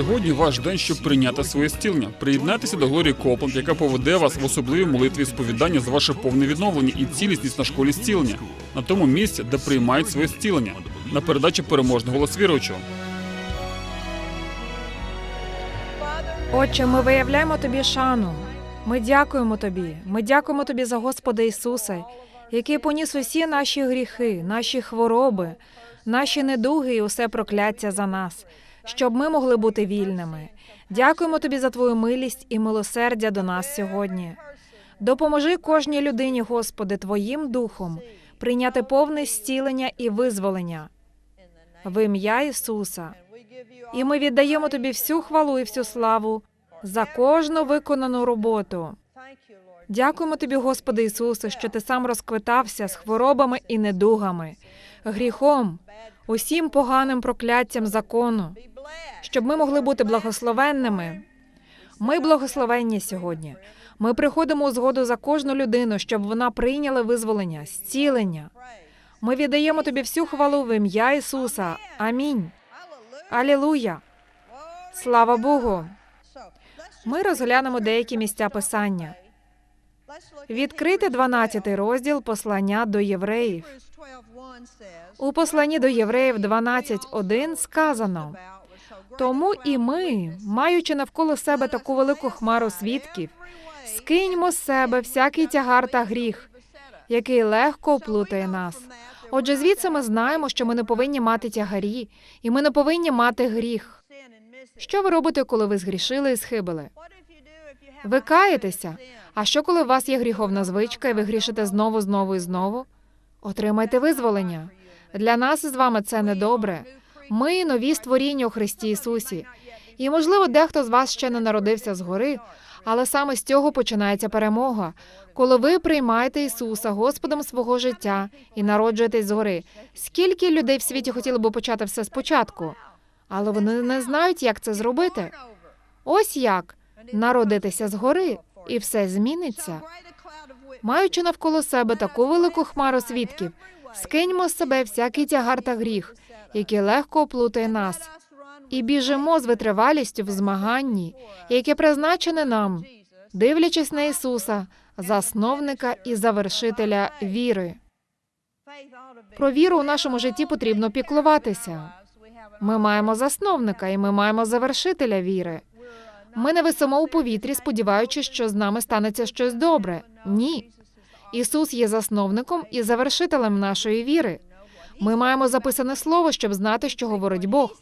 Сьогодні ваш день, щоб прийняти своє зцілення. Приєднайтеся до Глорії Копленд, яка поведе вас в особливі молитві сповідання за ваше повне відновлення і цілісність на школі зцілення, на тому місці, де приймають своє зцілення, на передачі переможного голос віруючого. Отче, ми виявляємо тобі шану. Ми дякуємо тобі. Ми дякуємо тобі за Господа Ісуса, який поніс усі наші гріхи, наші хвороби, наші недуги і усе прокляття за нас, щоб ми могли бути вільними. Дякуємо тобі за твою милість і милосердя до нас сьогодні. Допоможи кожній людині, Господи, Твоїм духом прийняти повне зцілення і визволення в ім'я Ісуса. І ми віддаємо тобі всю хвалу і всю славу за кожну виконану роботу. Дякуємо тобі, Господи Ісусе, що ти сам розквитався з хворобами і недугами, гріхом, усім поганим прокляттям закону, щоб ми могли бути благословенними. Ми благословенні сьогодні. Ми приходимо у згоду за кожну людину, щоб вона прийняла визволення, зцілення. Ми віддаємо тобі всю хвалу в ім'я Ісуса. Амінь. Алілуя. Слава Богу. Ми розглянемо деякі місця писання. Відкрити 12 розділ послання до євреїв. У посланні до євреїв 12.1 сказано: тому і ми, маючи навколо себе таку велику хмару свідків, скиньмо з себе всякий тягар та гріх, який легко оплутає нас. Отже, звідси ми знаємо, що ми не повинні мати тягарі, і ми не повинні мати гріх. Що ви робите, коли ви згрішили і схибили? Ви каєтеся. А що, коли у вас є гріховна звичка, і ви грішите знову, знову і знову? Отримайте визволення. Для нас з вами це недобре. Ми нові створіння у Христі Ісусі. І, можливо, дехто з вас ще не народився згори, але саме з цього починається перемога. Коли ви приймаєте Ісуса Господом свого життя і народжуєтесь згори. Скільки людей в світі хотіли би почати все спочатку, але вони не знають, як це зробити. Ось як народитися згори, і все зміниться. Маючи навколо себе таку велику хмару свідків, скиньмо з себе всякий тягар та гріх, який легко оплутає нас, і біжимо з витривалістю в змаганні, яке призначене нам, дивлячись на Ісуса, засновника і завершителя віри. Про віру у нашому житті потрібно піклуватися. Ми маємо засновника і ми маємо завершителя віри. Ми не висимо у повітрі, сподіваючись, що з нами станеться щось добре. Ні. Ісус є засновником і завершителем нашої віри. Ми маємо записане слово, щоб знати, що говорить Бог.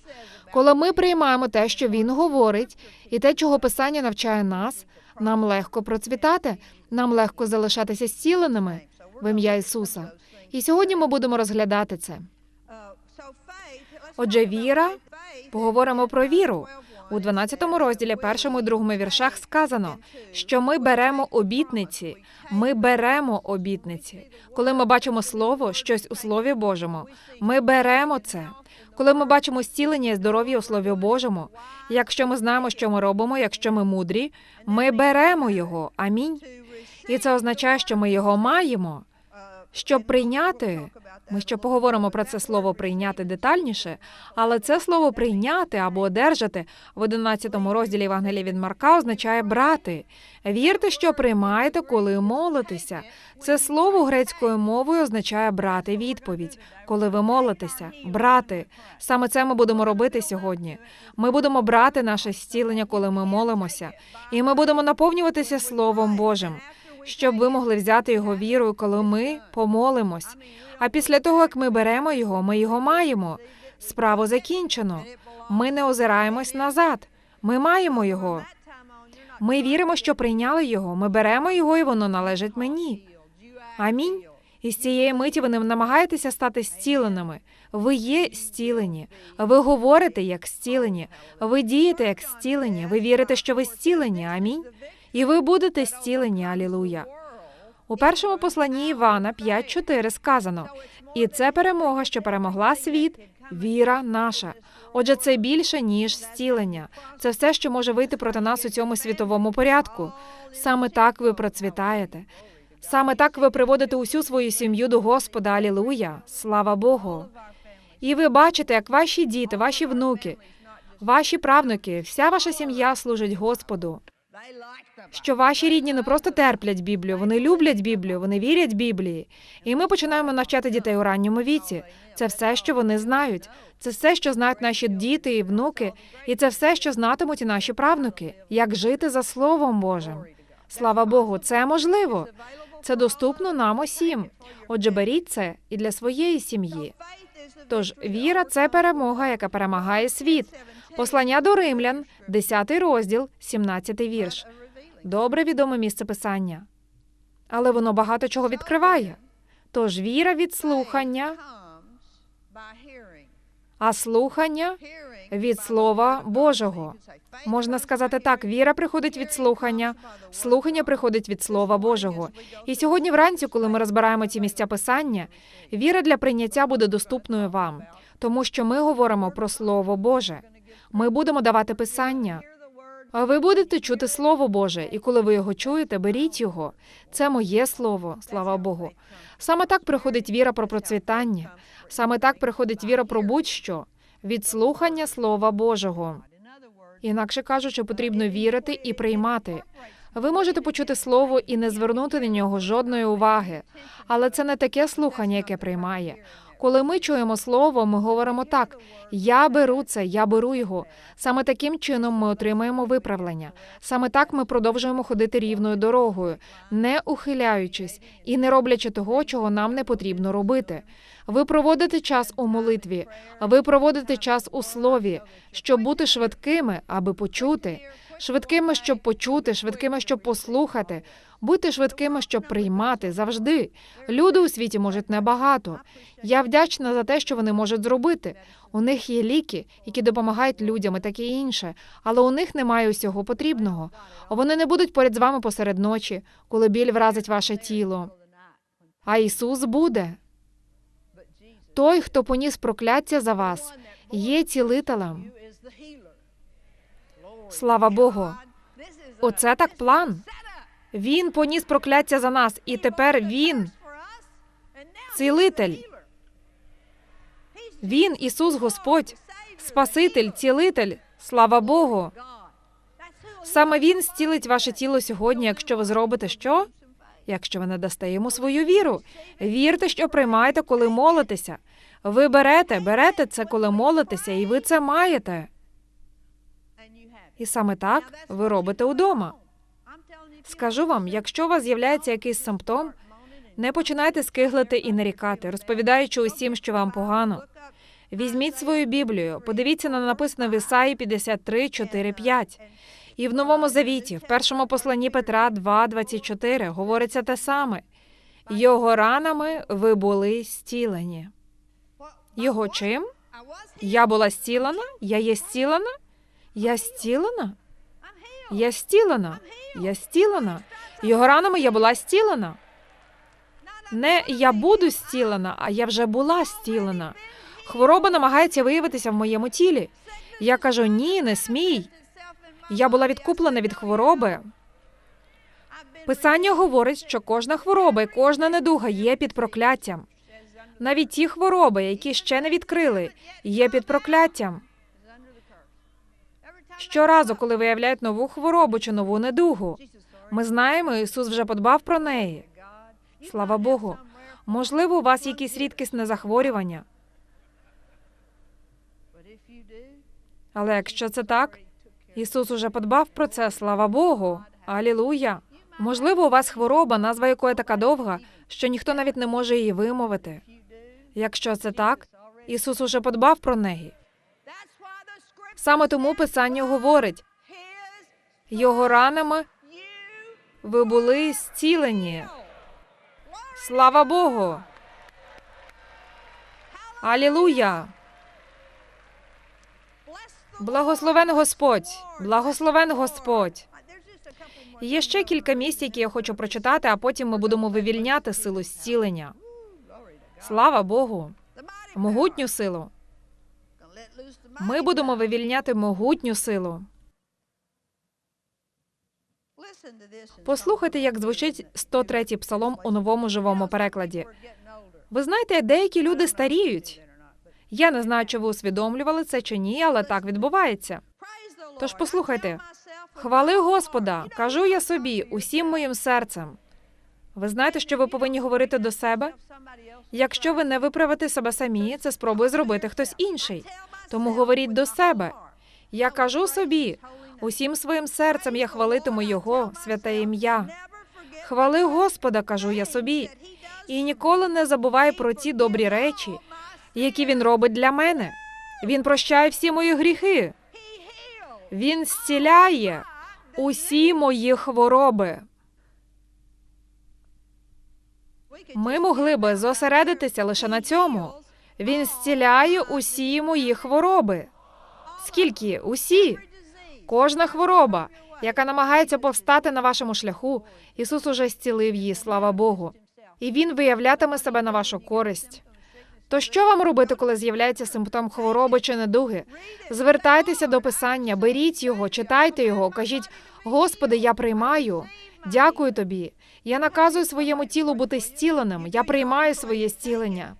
Коли ми приймаємо те, що Він говорить, і те, чого Писання навчає нас, нам легко процвітати, нам легко залишатися зціленими в ім'я Ісуса. І сьогодні ми будемо розглядати це. Отже, віра, поговоримо про віру. У 12 розділі, першому і другому віршах сказано, що ми беремо обітниці. Ми беремо обітниці. Коли ми бачимо слово, щось у Слові Божому, ми беремо це. Коли ми бачимо зцілення і здоров'я у Слові Божому, якщо ми знаємо, що ми робимо, якщо ми мудрі, ми беремо його. Амінь. І це означає, що ми його маємо. Щоб прийняти, ми ще поговоримо про це слово прийняти детальніше, але це слово прийняти або одержати в 11 розділі Євангелія від Марка означає брати. Вірте, що приймаєте, коли молитеся. Це слово грецькою мовою означає брати відповідь, коли ви молитеся, брати. Саме це ми будемо робити сьогодні. Ми будемо брати наше зцілення, коли ми молимося, і ми будемо наповнюватися Словом Божим щоб ви могли взяти його вірою, коли ми помолимось. А після того, як ми беремо його, ми його маємо. Справу закінчено. Ми не озираємось назад. Ми маємо його. Ми віримо, що прийняли його. Ми беремо його, і воно належить мені. Амінь. І з цієї миті ви не намагаєтеся стати зціленими. Ви є зцілені. Ви говорите як зцілені. Ви дієте як зцілені. Ви вірите, що ви зцілені. Амінь і ви будете зцілені. Алілуя. У першому посланні Івана 5.4 сказано: і це перемога, що перемогла світ, віра наша. Отже, це більше ніж зцілення. Це все, що може вийти проти нас у цьому світовому порядку. Саме так ви процвітаєте. Саме так ви приводите усю свою сім'ю до Господа. Алілуя! Слава Богу! І ви бачите, як ваші діти, ваші внуки. Ваші правнуки, вся ваша сім'я служить Господу. Що ваші рідні не просто терплять Біблію, вони люблять Біблію, вони вірять Біблії. І ми починаємо навчати дітей у ранньому віці. Це все, що вони знають. Це все, що знають наші діти і внуки, і це все, що знатимуть і наші правнуки. Як жити за Словом Божим. Слава Богу, це можливо. Це доступно нам усім. Отже, беріть це і для своєї сім'ї. Тож віра це перемога, яка перемагає світ. Послання до римлян, 10 розділ, 17 вірш. Добре відоме місце писання. Але воно багато чого відкриває. Тож віра від слухання, а слухання від Слова Божого. Можна сказати так: віра приходить від слухання, слухання приходить від Слова Божого. І сьогодні вранці, коли ми розбираємо ці місця писання, віра для прийняття буде доступною вам, тому що ми говоримо про Слово Боже. Ми будемо давати писання. Ви будете чути Слово Боже, і коли ви його чуєте, беріть його. Це моє слово, слава Богу. Саме так приходить віра про процвітання. Саме так приходить віра про будь-що від слухання Слова Божого. Інакше кажучи, потрібно вірити і приймати. Ви можете почути слово і не звернути на нього жодної уваги, але це не таке слухання, яке приймає. Коли ми чуємо слово, ми говоримо так: я беру це, я беру його. Саме таким чином ми отримаємо виправлення. Саме так ми продовжуємо ходити рівною дорогою, не ухиляючись і не роблячи того, чого нам не потрібно робити. Ви проводите час у молитві, ви проводите час у слові, щоб бути швидкими, аби почути, швидкими, щоб почути, швидкими, щоб послухати. Будьте швидкими, щоб приймати завжди. Люди у світі можуть небагато. Я вдячна за те, що вони можуть зробити. У них є ліки, які допомагають людям і таке інше, але у них немає усього потрібного. Вони не будуть поряд з вами посеред ночі, коли біль вразить ваше тіло. А Ісус буде. Той, хто поніс прокляття за вас, є цілителем. Слава Богу. Оце так план. Він поніс прокляття за нас, і тепер він цілитель. Він, Ісус Господь, Спаситель, цілитель. Слава Богу. Саме він зцілить ваше тіло сьогодні, якщо ви зробите що? Якщо ви не дасте йому свою віру. Вірте, що приймаєте, коли молитеся. Ви берете, берете це, коли молитеся, і ви це маєте. І саме так ви робите удома. Скажу вам, якщо у вас з'являється якийсь симптом, не починайте скиглити і нарікати, розповідаючи усім, що вам погано. Візьміть свою Біблію, подивіться на написане в Ісаї 53, 4, 5. І в Новому Завіті, в першому посланні Петра 2, 24, говориться те саме. Його ранами ви були зцілені. Його чим? Я була зцілена? Я є зцілена? Я зцілена? Я зцілена. Я зцілена. Його ранами я була зцілена. Не я буду зцілена, а я вже була зцілена. Хвороба намагається виявитися в моєму тілі. Я кажу: ні, не смій. Я була відкуплена від хвороби. Писання говорить, що кожна хвороба і кожна недуга є під прокляттям. Навіть ті хвороби, які ще не відкрили, є під прокляттям. Щоразу, коли виявляють нову хворобу чи нову недугу, ми знаємо, Ісус вже подбав про неї. Слава Богу. Можливо, у вас якісь рідкісне захворювання. Але якщо це так, Ісус уже подбав про це, слава Богу. Алілуя. Можливо, у вас хвороба, назва якої така довга, що ніхто навіть не може її вимовити. Якщо це так, Ісус уже подбав про неї. Саме тому Писання говорить: його ранами ви були зцілені. Слава Богу. Алілуя. Благословен Господь, благословен Господь. Є ще кілька місць, які я хочу прочитати, а потім ми будемо вивільняти силу зцілення. Слава Богу, могутню силу. Ми будемо вивільняти могутню силу. Послухайте, як звучить 103-й псалом у новому живому перекладі. Ви знаєте, деякі люди старіють. Я не знаю, чи ви усвідомлювали це чи ні, але так відбувається. Тож послухайте, хвали Господа, кажу я собі усім моїм серцем. Ви знаєте, що ви повинні говорити до себе? Якщо ви не виправите себе самі, це спробує зробити хтось інший. Тому говоріть до себе. Я кажу собі, усім своїм серцем я хвалитиму Його, святе ім'я. Хвали Господа, кажу я собі, і ніколи не забувай про ті добрі речі, які він робить для мене. Він прощає всі мої гріхи. Він зціляє усі мої хвороби. Ми могли би зосередитися лише на цьому. Він зціляє усі мої хвороби. Скільки? Усі. Кожна хвороба, яка намагається повстати на вашому шляху, Ісус уже зцілив її, слава Богу. І Він виявлятиме себе на вашу користь. То що вам робити, коли з'являється симптом хвороби чи недуги? Звертайтеся до Писання, беріть його, читайте його, кажіть: Господи, я приймаю. Дякую тобі. Я наказую своєму тілу бути зціленим. Я приймаю своє зцілення.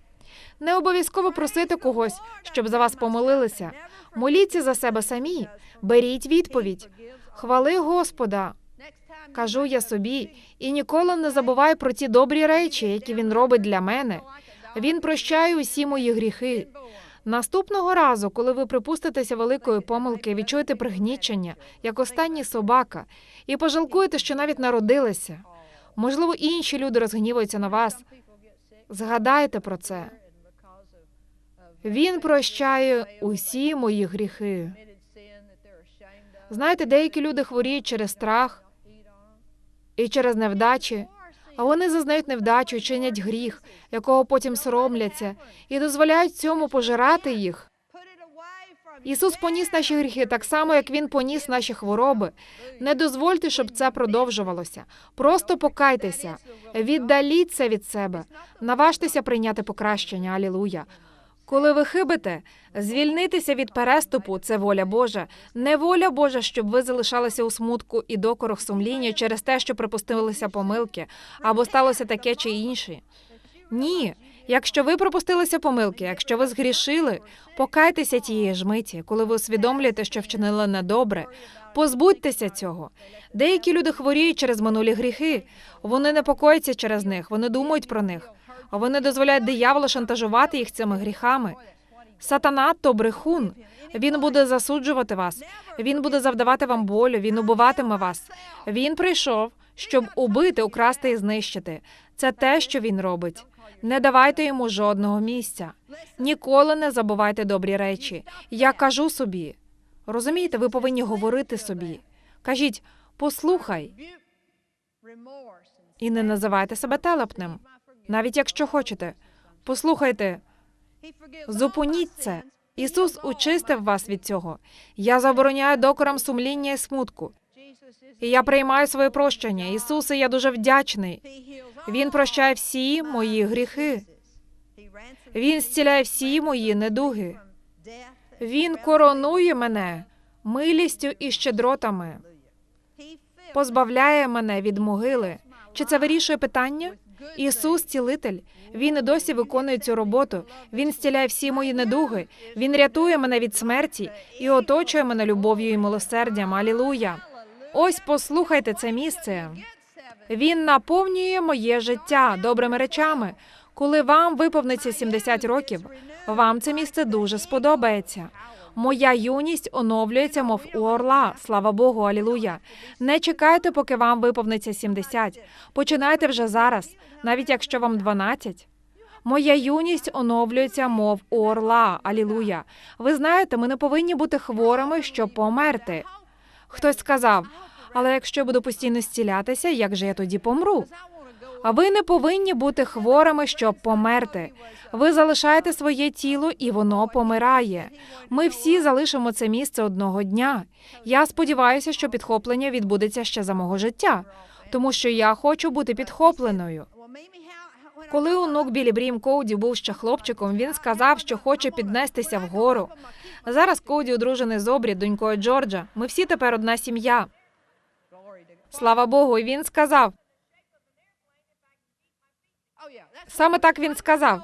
Не обов'язково просити когось, щоб за вас помолилися. Моліться за себе самі, беріть відповідь. Хвали Господа, кажу я собі, і ніколи не забувай про ті добрі речі, які він робить для мене. Він прощає усі мої гріхи. Наступного разу, коли ви припуститеся великої помилки, відчуєте пригнічення, як останній собака, і пожалкуєте, що навіть народилися. Можливо, інші люди розгніваються на вас. Згадайте про це. Він прощає усі мої гріхи. Знаєте, деякі люди хворіють через страх і через невдачі, а вони зазнають невдачу чинять гріх, якого потім соромляться, і дозволяють цьому пожирати їх. Ісус поніс наші гріхи так само, як Він поніс наші хвороби. Не дозвольте, щоб це продовжувалося. Просто покайтеся, віддаліть це від себе, наважтеся прийняти покращення. Алілуя. Коли ви хибите, звільнитися від переступу це воля Божа. Не воля Божа, щоб ви залишалися у смутку і докорах сумління через те, що припустилися помилки, або сталося таке чи інше. Ні. Якщо ви пропустилися помилки, якщо ви згрішили, покайтеся тієї ж миті, коли ви усвідомлюєте, що вчинили недобре. Позбудьтеся цього. Деякі люди хворіють через минулі гріхи. Вони непокояться через них, вони думають про них. Вони дозволяють дияволу шантажувати їх цими гріхами. Сатана то брехун. Він буде засуджувати вас. Він буде завдавати вам болю. Він убиватиме вас. Він прийшов, щоб убити, украсти і знищити. Це те, що він робить. Не давайте йому жодного місця. Ніколи не забувайте добрі речі. Я кажу собі. Розумієте, ви повинні говорити собі. Кажіть, послухай, і не називайте себе телепним, навіть якщо хочете. Послухайте, зупиніть це. Ісус очистив вас від цього. Я забороняю докорам сумління і смутку. І я приймаю своє прощення. Ісусе, я дуже вдячний. Він прощає всі мої гріхи. Він зціляє всі мої недуги. Він коронує мене милістю і щедротами, позбавляє мене від могили. Чи це вирішує питання? Ісус, цілитель, він і досі виконує цю роботу. Він зціляє всі мої недуги. Він рятує мене від смерті і оточує мене любов'ю і милосердям. Алілуя! Ось послухайте це місце. Він наповнює моє життя добрими речами. Коли вам виповниться 70 років, вам це місце дуже сподобається. Моя юність оновлюється, мов у орла. Слава Богу, алілуя. Не чекайте, поки вам виповниться 70. Починайте вже зараз, навіть якщо вам 12. Моя юність оновлюється, мов у орла. Алілуя. Ви знаєте, ми не повинні бути хворими, щоб померти. Хтось сказав, але якщо буду постійно зцілятися, як же я тоді помру? А ви не повинні бути хворими, щоб померти. Ви залишаєте своє тіло, і воно помирає. Ми всі залишимо це місце одного дня. Я сподіваюся, що підхоплення відбудеться ще за мого життя, тому що я хочу бути підхопленою. Коли онук Білі Брім Коуді був ще хлопчиком, він сказав, що хоче піднестися вгору. Зараз Коуді одружений з Обрі, донькою Джорджа. Ми всі тепер одна сім'я. Слава Богу, і він сказав. Саме так він сказав.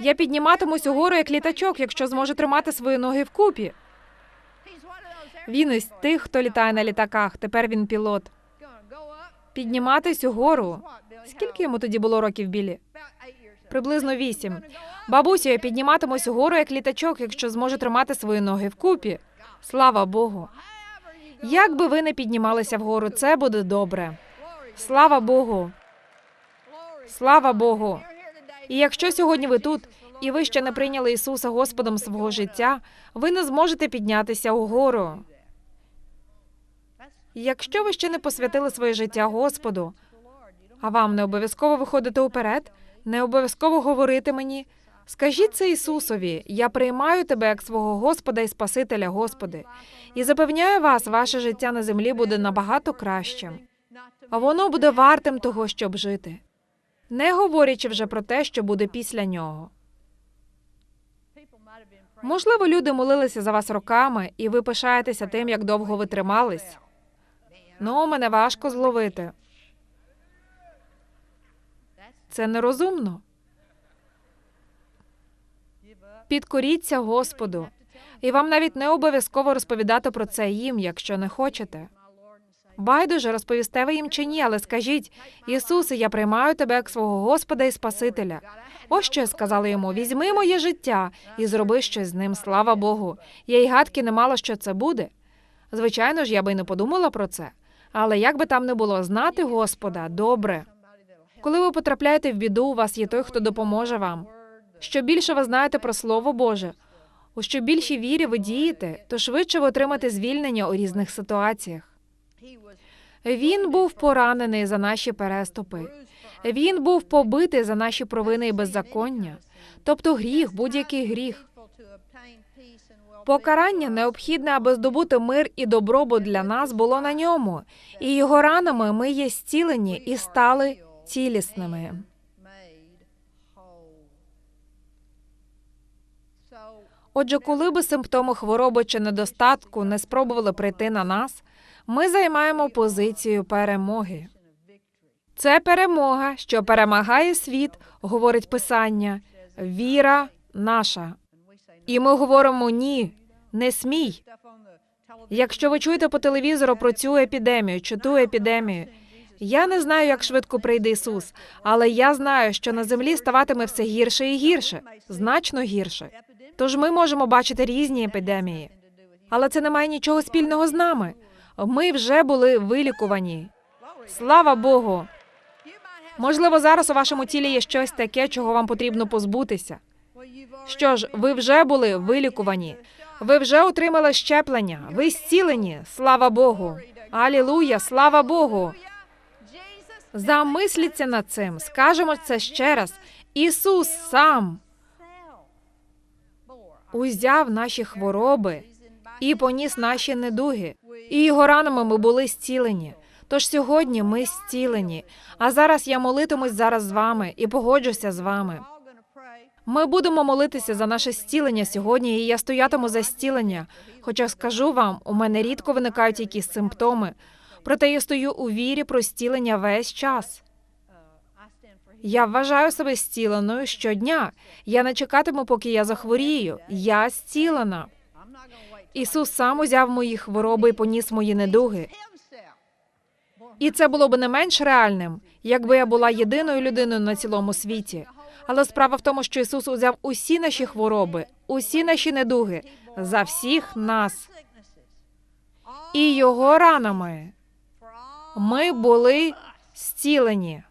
Я підніматимусь угору як літачок, якщо зможу тримати свої ноги вкупі. Він із тих, хто літає на літаках. Тепер він пілот. Підніматись угору. Скільки йому тоді було років білі? Приблизно вісім. Бабусю, я підніматимусь угору як літачок, якщо зможу тримати свої ноги вкупі. Слава Богу. Як би ви не піднімалися вгору, це буде добре. Слава Богу. Слава Богу. І якщо сьогодні ви тут, і ви ще не прийняли Ісуса Господом свого життя, ви не зможете піднятися угору. Якщо ви ще не посвятили своє життя Господу, а вам не обов'язково виходити уперед, не обов'язково говорити мені. Скажіть це Ісусові, я приймаю тебе як свого Господа і Спасителя, Господи, і запевняю вас, ваше життя на землі буде набагато кращим, а воно буде вартим того, щоб жити, не говорячи вже про те, що буде після нього. Можливо, люди молилися за вас роками, і ви пишаєтеся тим, як довго ви тримались. Ну, мене важко зловити. Це нерозумно. Підкоріться Господу. І вам навіть не обов'язково розповідати про це їм, якщо не хочете. Байдуже, розповісте ви їм чи ні, але скажіть, Ісусе, я приймаю тебе як свого Господа і Спасителя. Ось що я сказала йому: візьми моє життя і зроби щось з ним, слава Богу. Я й гадки не мала, що це буде. Звичайно ж, я би й не подумала про це. Але як би там не було, знати Господа добре. Коли ви потрапляєте в біду, у вас є той, хто допоможе вам. Що більше ви знаєте про Слово Боже, у що більшій вірі ви дієте, то швидше ви отримаєте звільнення у різних ситуаціях. Він був поранений за наші переступи. Він був побитий за наші провини і беззаконня, тобто гріх, будь-який гріх. Покарання необхідне, аби здобути мир і добробут для нас було на ньому, і його ранами ми є зцілені і стали цілісними. Отже, коли би симптоми хвороби чи недостатку не спробували прийти на нас, ми займаємо позицію перемоги. Це перемога, що перемагає світ, говорить писання, віра наша. І ми говоримо ні, не смій. Якщо ви чуєте по телевізору про цю епідемію чи ту епідемію, я не знаю, як швидко прийде Ісус, але я знаю, що на землі ставатиме все гірше і гірше, значно гірше. Тож ми можемо бачити різні епідемії, але це не має нічого спільного з нами. Ми вже були вилікувані. Слава Богу! Можливо, зараз у вашому тілі є щось таке, чого вам потрібно позбутися. Що ж, ви вже були вилікувані, ви вже отримали щеплення, ви зцілені. Слава Богу! Алілуя! Слава Богу! Замисліться над цим. Скажемо це ще раз. Ісус сам узяв наші хвороби і поніс наші недуги. І його ранами ми були зцілені. Тож сьогодні ми зцілені. А зараз я молитимусь зараз з вами і погоджуся з вами. Ми будемо молитися за наше зцілення сьогодні, і я стоятиму за зцілення. Хоча скажу вам, у мене рідко виникають якісь симптоми. Проте я стою у вірі про зцілення весь час. Я вважаю себе зціленою щодня. Я не чекатиму, поки я захворію. Я зцілена. Ісус сам узяв мої хвороби і поніс мої недуги. І це було б не менш реальним, якби я була єдиною людиною на цілому світі. Але справа в тому, що Ісус узяв усі наші хвороби, усі наші недуги за всіх нас. І його ранами ми були зцілені.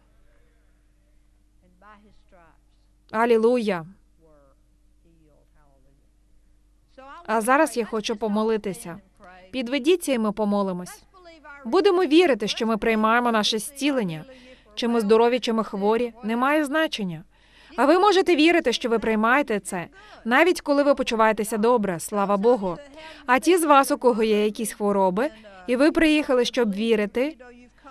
Алілуя. А зараз я хочу помолитися. Підведіться, і ми помолимось. Будемо вірити, що ми приймаємо наше зцілення. Чи ми здорові, чи ми хворі, не має значення. А ви можете вірити, що ви приймаєте це, навіть коли ви почуваєтеся добре, слава Богу. А ті з вас, у кого є якісь хвороби, і ви приїхали, щоб вірити.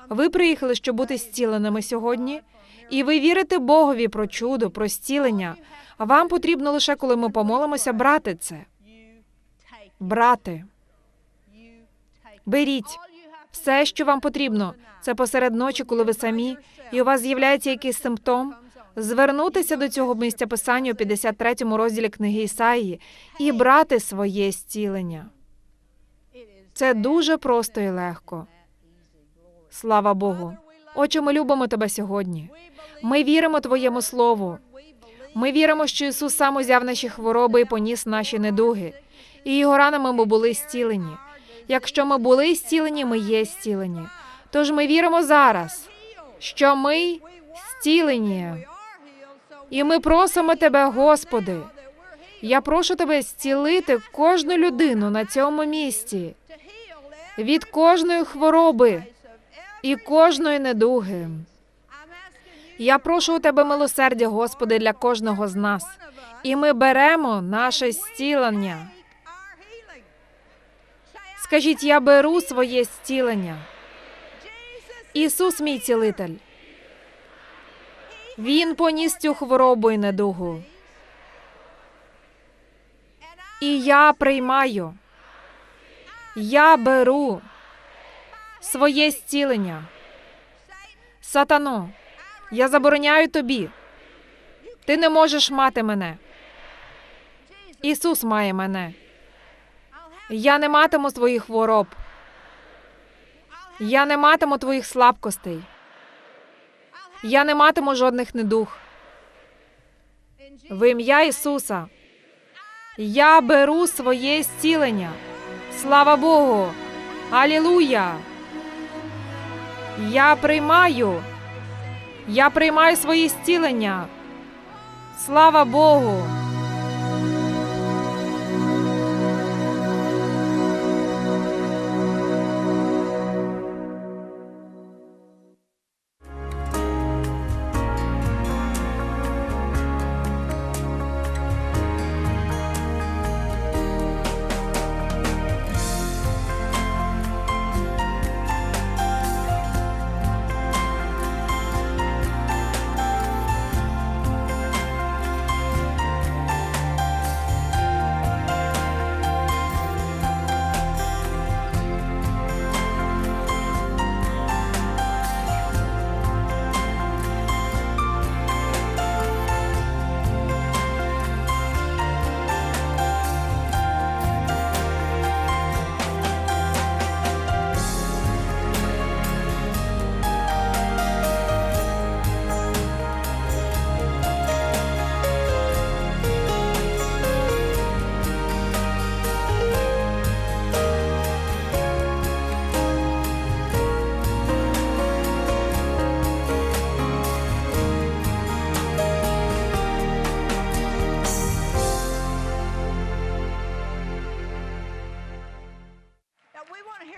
Ви приїхали, щоб бути зціленими сьогодні, і ви вірите Богові про чудо, про зцілення. Вам потрібно лише, коли ми помолимося, брати це. Брати, беріть все, що вам потрібно. Це посеред ночі, коли ви самі, і у вас з'являється якийсь симптом. звернутися до цього місця писання у 53 розділі книги Ісаїї і брати своє зцілення. Це дуже просто і легко. Слава Богу. Отче, ми любимо тебе сьогодні. Ми віримо Твоєму Слову. Ми віримо, що Ісус сам узяв наші хвороби і поніс наші недуги, і його ранами ми були зцілені. Якщо ми були зцілені, ми є зцілені. Тож ми віримо зараз, що ми зцілені. І ми просимо тебе, Господи. Я прошу тебе зцілити кожну людину на цьому місці від кожної хвороби і кожної недуги. Я прошу у тебе милосердя, Господи, для кожного з нас. І ми беремо наше зцілення. Скажіть, я беру своє зцілення. Ісус, мій цілитель. Він поніс цю хворобу і недугу. І я приймаю. Я беру своє зцілення. Сатано, я забороняю тобі. Ти не можеш мати мене. Ісус має мене. Я не матиму своїх хвороб. Я не матиму твоїх слабкостей. Я не матиму жодних недуг. В ім'я Ісуса. Я беру своє зцілення. Слава Богу! Алілуя! Я приймаю. Я приймаю свої зцілення. Слава Богу!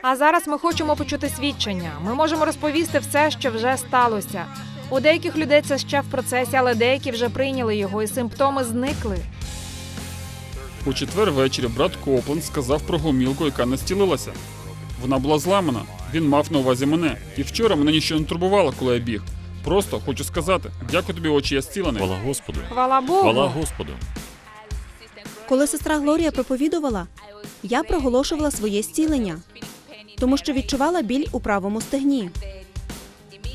А зараз ми хочемо почути свідчення. Ми можемо розповісти все, що вже сталося. У деяких людей це ще в процесі, але деякі вже прийняли його, і симптоми зникли. У четвер ввечері брат Копленд сказав про гомілку, яка не зцілилася. Вона була зламана. Він мав на увазі мене. І вчора мене нічого не турбувало, коли я біг. Просто хочу сказати, дякую тобі, очі, я зцілений. Хвала Господу. Хвала Богу. Хвала Господу. Коли сестра Глорія проповідувала, я проголошувала своє зцілення, тому що відчувала біль у правому стегні.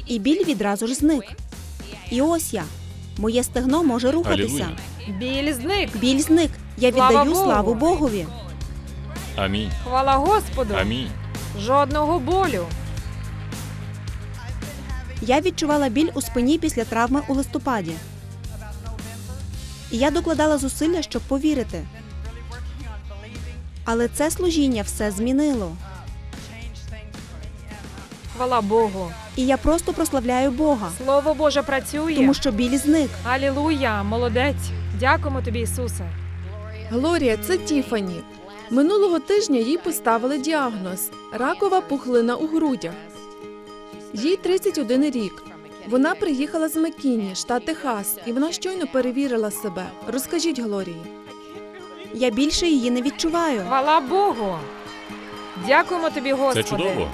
І біль відразу ж зник. І ось я. Моє стегно може рухатися. Алілуя. Біль зник. Біль зник. Я Слава віддаю Богу. славу Богові. Амінь. Хвала Господу. Амінь. Жодного болю. Я відчувала біль у спині після травми у листопаді. І я докладала зусилля, щоб повірити. Але це служіння все змінило. Хвала Богу. І я просто прославляю Бога, Слово Боже працює. тому що біль зник. Алілуя, молодець. Дякуємо тобі, Ісусе. Глорія, це Тіфані. Минулого тижня їй поставили діагноз ракова пухлина у грудях. Їй 31 рік. Вона приїхала з Макіні, штат Техас, і вона щойно перевірила себе. Розкажіть Глорії. Я більше її не відчуваю. Хвала Богу. Дякуємо тобі, Господи. Це чудово.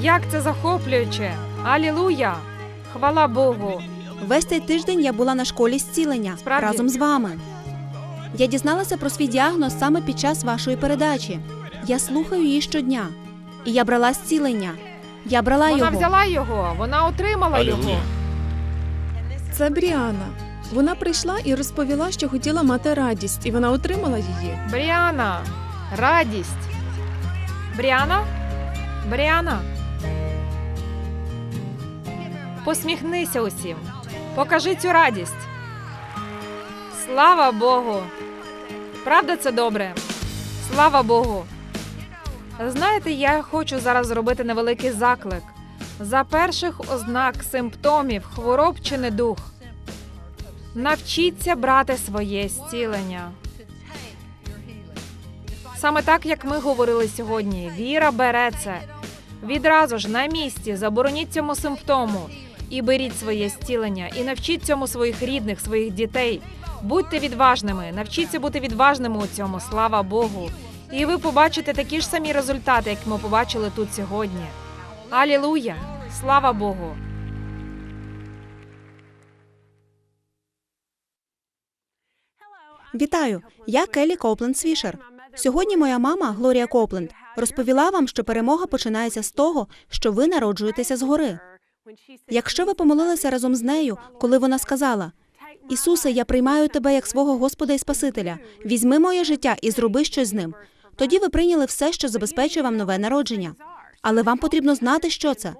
Як це захоплююче. Алілуя. Хвала Богу. Весь цей тиждень я була на школі зцілення Справді? разом з вами. Я дізналася про свій діагноз саме під час вашої передачі. Я слухаю її щодня. І я брала зцілення. Я брала Вона його. взяла його, вона отримала його. Це Бріана. Вона прийшла і розповіла, що хотіла мати радість, і вона отримала її. Бріана, радість. Бріана? Бріана. Посміхнися усім. Покажи цю радість. Слава Богу. Правда, це добре. Слава Богу. Знаєте, я хочу зараз зробити невеликий заклик. За перших ознак симптомів хвороб чи недух. Навчіться брати своє зцілення. Саме так, як ми говорили сьогодні, віра бере це. Відразу ж на місці забороніть цьому симптому і беріть своє зцілення, і навчіть цьому своїх рідних, своїх дітей. Будьте відважними, навчіться бути відважними у цьому, слава Богу. І ви побачите такі ж самі результати, як ми побачили тут сьогодні. Алілуя! Слава Богу! Вітаю! Я Келі Копленд Свішер. Сьогодні моя мама Глорія Копленд розповіла вам, що перемога починається з того, що ви народжуєтеся згори. Якщо ви помолилися разом з нею, коли вона сказала: Ісусе, я приймаю тебе як свого Господа і Спасителя, візьми моє життя і зроби щось з ним. Тоді ви прийняли все, що забезпечує вам нове народження. Але вам потрібно знати, що це.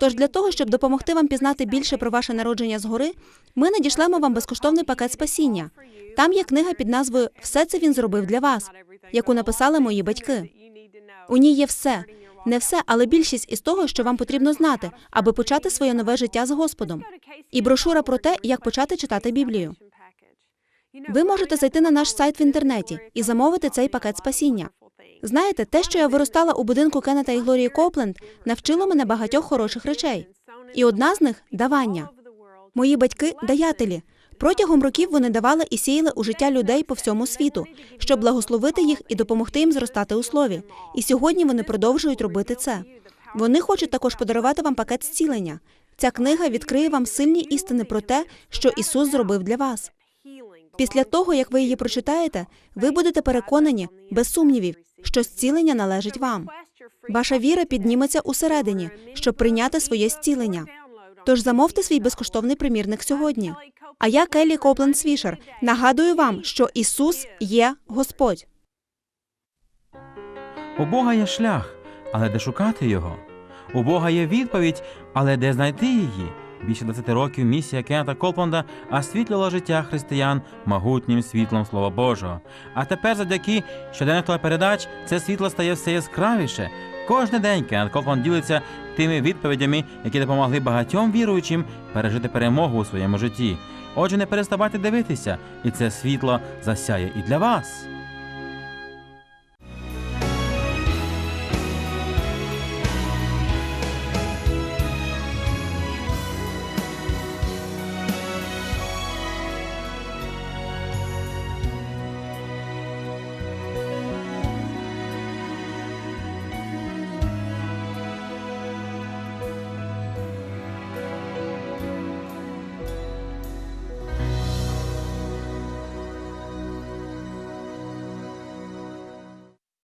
Тож для того, щоб допомогти вам пізнати більше про ваше народження згори, ми надішлемо вам безкоштовний пакет спасіння. Там є книга під назвою Все це він зробив для вас, яку написали мої батьки. У ній є все, не все, але більшість із того, що вам потрібно знати, аби почати своє нове життя з Господом. І брошура про те, як почати читати Біблію. Ви можете зайти на наш сайт в інтернеті і замовити цей пакет спасіння. Знаєте, те, що я виростала у будинку Кеннета і Глорії Копленд, навчило мене багатьох хороших речей. І одна з них давання. Мої батьки даятелі. Протягом років вони давали і сіяли у життя людей по всьому світу, щоб благословити їх і допомогти їм зростати у слові. І сьогодні вони продовжують робити це. Вони хочуть також подарувати вам пакет зцілення. Ця книга відкриє вам сильні істини про те, що Ісус зробив для вас. Після того, як ви її прочитаєте, ви будете переконані, без сумнівів, що зцілення належить вам. Ваша віра підніметься усередині, щоб прийняти своє зцілення. Тож замовте свій безкоштовний примірник сьогодні. А я Келлі Копленд Свішер. Нагадую вам, що Ісус є Господь. У Бога є шлях, але де шукати його? У Бога є відповідь, але де знайти її? Більше 20 років місія Кеннета Колпонда освітлювала життя християн могутнім світлом Слова Божого. А тепер, завдяки щоденних телепередач, це світло стає все яскравіше. Кожен день Кеннет Колпонд ділиться тими відповідями, які допомогли багатьом віруючим пережити перемогу у своєму житті. Отже, не переставайте дивитися, і це світло засяє і для вас.